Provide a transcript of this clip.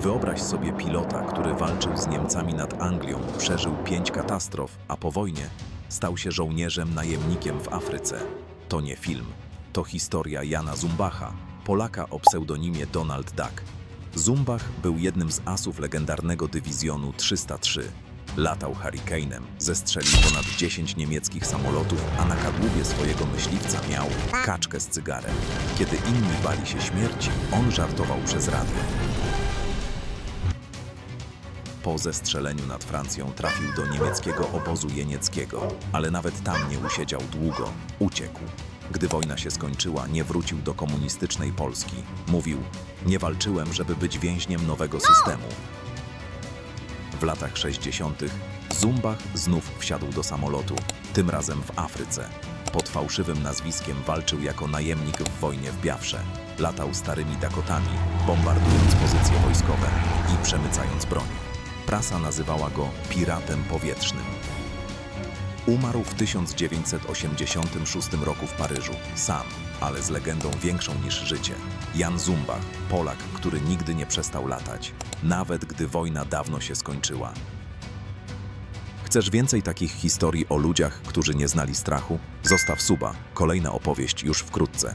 Wyobraź sobie pilota, który walczył z Niemcami nad Anglią, przeżył pięć katastrof, a po wojnie stał się żołnierzem najemnikiem w Afryce. To nie film, to historia Jana Zumbacha, Polaka o pseudonimie Donald Duck. Zumbach był jednym z asów legendarnego dywizjonu 303. Latał Hurricane'em, zestrzelił ponad 10 niemieckich samolotów, a na kadłubie swojego myśliwca miał kaczkę z cygarem. Kiedy inni bali się śmierci, on żartował przez radio. Po zestrzeleniu nad Francją trafił do niemieckiego obozu jenieckiego, ale nawet tam nie usiedział długo, uciekł. Gdy wojna się skończyła, nie wrócił do komunistycznej Polski. Mówił: Nie walczyłem, żeby być więźniem nowego systemu. W latach 60. Zumbach znów wsiadł do samolotu, tym razem w Afryce. Pod fałszywym nazwiskiem walczył jako najemnik w wojnie w Biafrze. Latał starymi Dakotami, bombardując pozycje wojskowe i przemycając broń. Prasa nazywała go piratem powietrznym. Umarł w 1986 roku w Paryżu, sam, ale z legendą większą niż życie. Jan Zumbach, Polak, który nigdy nie przestał latać, nawet gdy wojna dawno się skończyła. Chcesz więcej takich historii o ludziach, którzy nie znali strachu? Zostaw suba, kolejna opowieść już wkrótce.